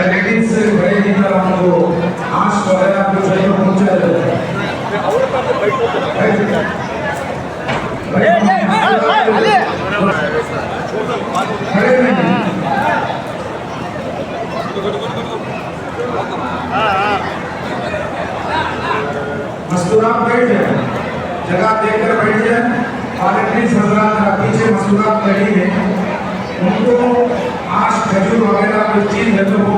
لیکن بیٹھ جائیں۔ جگہ دیکھ کر بیٹھ جائیں حضرات پیچھے مستورات بیٹھی ہیں ان کو آج کھجور وغیرہ کوئی چیز ہے تو وہ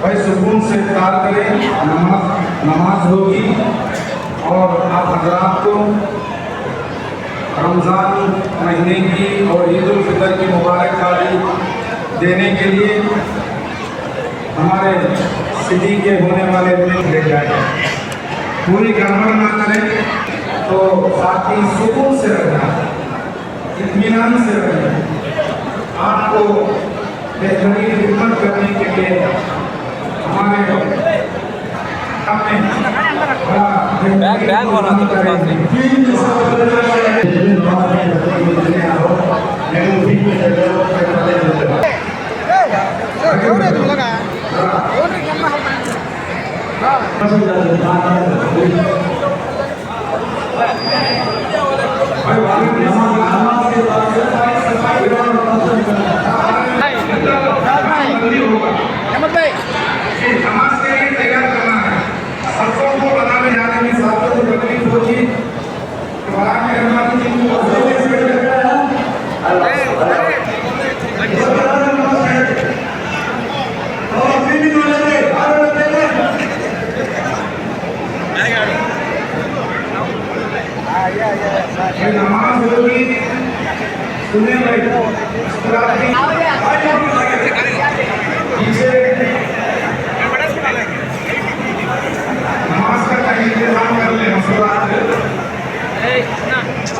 بھائی سکون سے کار کریں، نماز نماز ہوگی اور آپ حضرات کو رمضان مہینے کی اور عید الفطر کی مبارکبادی دینے کے لیے ہمارے سٹی کے ہونے والے لوگ لے جائیں۔ پوری گڑبڑ نہ کریں تو ساتھی سکون سے رکھنا۔ اطمینان سے رہیں آپ کو بہترین خدمت کرنے کے لیے ہمارے Thank you. 祝老师再一次开心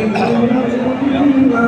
الجنة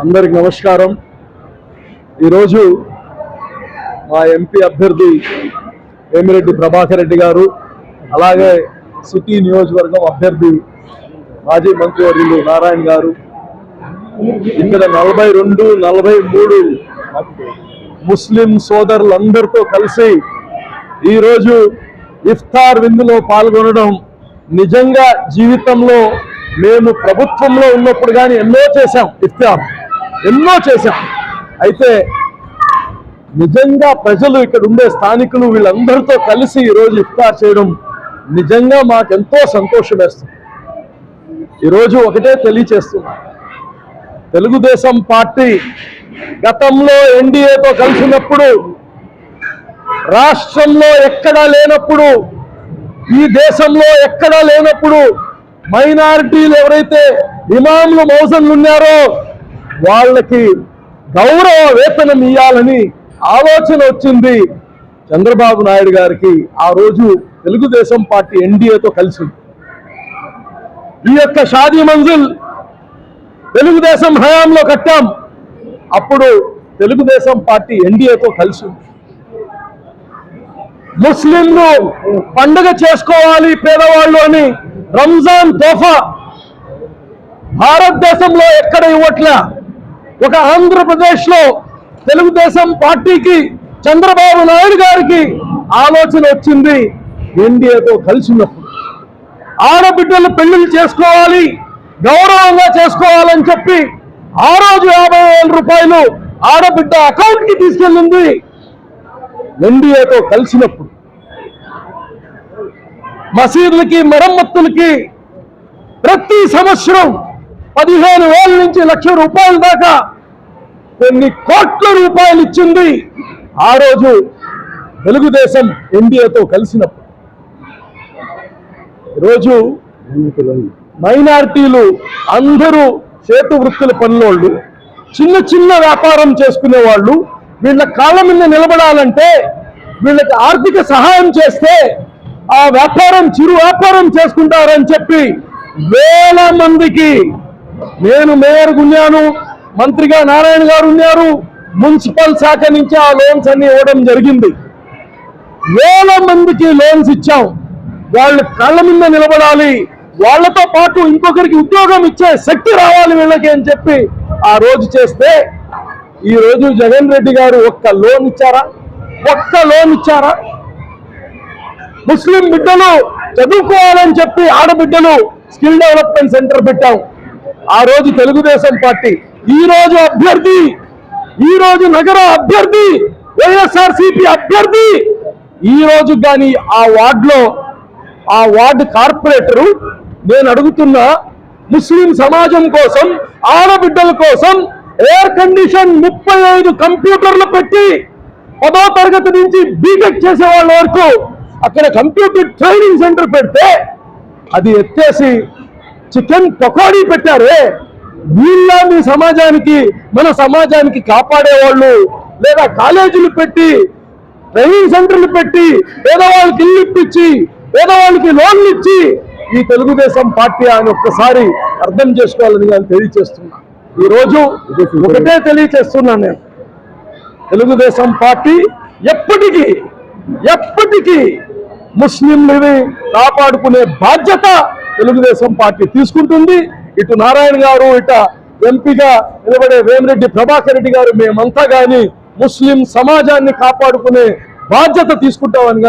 అందరికి నమస్కారం. ఈరోజు మా ఎంపీ అభ్యర్థి వేమిరెడ్డి ప్రభాకర్ రెడ్డి గారు అలాగే సిటీ నియోజకవర్గం అభ్యర్థి మాజీ మంత్రివర్యులు నారాయణ గారు. ఇక్కడ నలభై రెండు నలభై మూడు ముస్లిం సోదరులందరితో కలిసి ఈరోజు ఇఫ్తార్ విందులో పాల్గొనడం నిజంగా జీవితంలో మేము ప్రభుత్వంలో ఉన్నప్పుడు కానీ ఎన్నో చేశాం ఇఫ్తార్ ఎన్నో చేశాం. అయితే నిజంగా ప్రజలు ఇక్కడ ఉండే స్థానికులు వీళ్ళందరితో కలిసి ఈరోజు ఇఫ్తార్ చేయడం నిజంగా మాకెంతో సంతోషం వేస్తుంది ఈరోజు ఒకటే తెలియచేస్తున్నా. తెలుగుదేశం పార్టీ గతంలో ఎన్డీఏతో కలిసినప్పుడు రాష్ట్రంలో ఎక్కడా లేనప్పుడు ఈ దేశంలో ఎక్కడా లేనప్పుడు మైనారిటీలు ఎవరైతే ఇమాములు మౌజన్లు ఉన్నారో వాళ్ళకి గౌరవ వేతనం ఇవ్వాలని ఆలోచన వచ్చింది చంద్రబాబు నాయుడు గారికి. ఆ రోజు తెలుగుదేశం పార్టీ ఎన్డీఏతో కలిసి ఈ యొక్క షాదీ మంజిల్ తెలుగుదేశం హయాంలో కట్టాం. అప్పుడు తెలుగుదేశం పార్టీ ఎన్డీఏతో కలిసి ఉంది. ముస్లింలు పండుగ చేసుకోవాలి పేదవాళ్ళు అని రంజాన్ తోఫా భారతదేశంలో ఎక్కడ ఇవ్వట్లే? ఒక ఆంధ్రప్రదేశ్లో తెలుగుదేశం పార్టీకి చంద్రబాబు నాయుడు గారికి ఆలోచన వచ్చింది. ఎన్డీఏతో కలిసి ఉన్నప్పుడు ఆడబిడ్డలు పెళ్ళిళ్ళు చేసుకోవాలి గౌరవంగా చేసుకోవాలని చెప్పి ఆ రోజు యాభై వేల రూపాయలు ఆడబిడ్డ అకౌంట్కి తీసుకెళ్ళింది. ఎన్డీఏతో కలిసినప్పుడు మసీదులకి మరమ్మతులకి ప్రతి సంవత్సరం పదిహేను వేల నుంచి లక్ష రూపాయల దాకా కొన్ని కోట్ల రూపాయలు ఇచ్చింది. ఆ రోజు తెలుగుదేశం ఎన్డీఏతో కలిసినప్పుడు రోజు మైనార్టీలు అందరూ చేతు వృత్తుల పనులోళ్ళు చిన్న చిన్న వ్యాపారం చేసుకునే వాళ్ళు వీళ్ళ కాళ్ళ మీద నిలబడాలంటే వీళ్ళకి ఆర్థిక సహాయం చేస్తే ఆ వ్యాపారం చిరు వ్యాపారం చేసుకుంటారని చెప్పి వేల మందికి నేను మేయర్ ఉన్నాను మంత్రిగా నారాయణ గారు ఉన్నారు మున్సిపల్ శాఖ నుంచి ఆ లోన్స్ అన్ని ఇవ్వడం జరిగింది. వేల మందికి లోన్స్ ఇచ్చాం. వాళ్ళు కళ్ళ మీద నిలబడాలి. వాళ్ళతో పాటు ఇంకొకరికి ఉద్యోగం ఇచ్చే శక్తి రావాలి వీళ్ళకి అని చెప్పి ఆ రోజు చేస్తే ఈ రోజు జగన్ రెడ్డి గారు ఒక్క లోన్ ఇచ్చారా? ఒక్క లోన్ ఇచ్చారా? ముస్లిం బిడ్డలు చదువుకోవాలని చెప్పి ఆడబిడ్డలు స్కిల్ డెవలప్మెంట్ సెంటర్ పెట్టాం. ఆ రోజు తెలుగుదేశం పార్టీ ఈ రోజు అభ్యర్థి ఈ రోజు నగర అభ్యర్థి వైఎస్ఆర్ అభ్యర్థి ఈ రోజు కానీ ఆ వార్డులో ఆ వార్డు కార్పొరేటరు నేను అడుగుతున్న ముస్లిం సమాజం కోసం ఆడబిడ్డల కోసం ఎయిర్ కండిషన్ ముప్పై ఐదు కంప్యూటర్లు పెట్టి పదో తరగతి నుంచి బీటెక్ చేసే వాళ్ళ వరకు అక్కడ కంప్యూటర్ ట్రైనింగ్ సెంటర్ పెడితే అది ఎత్తేసి చికెన్ పకోడీ పెట్టారే. వీళ్ళ మీ సమాజానికి మన సమాజానికి కాపాడేవాళ్ళు లేదా కాలేజీలు పెట్టి ట్రైనింగ్ సెంటర్లు పెట్టి పేదవాళ్ళకి ఇల్లు ఇప్పించి పేదవాళ్ళకి లోన్లు ఇచ్చి ఈ తెలుగుదేశం పార్టీ అని ఒక్కసారి అర్థం చేసుకోవాలని నేను తెలియచేస్తున్నా ఈ రోజు ఒకటే తెలియచేస్తున్నాను నేను. తెలుగుదేశం పార్టీ ఎప్పటికీ ఎప్పటికీ ముస్లింలని కాపాడుకునే బాధ్యత తెలుగుదేశం పార్టీ తీసుకుంటుంది. ఇటు నారాయణ గారు ఇట ఎంపీగా నిలబడే వేమిరెడ్డి ప్రభాకర్ రెడ్డి గారు మేమంతా కానీ ముస్లిం సమాజాన్ని కాపాడుకునే బాధ్యత తీసుకుంటామని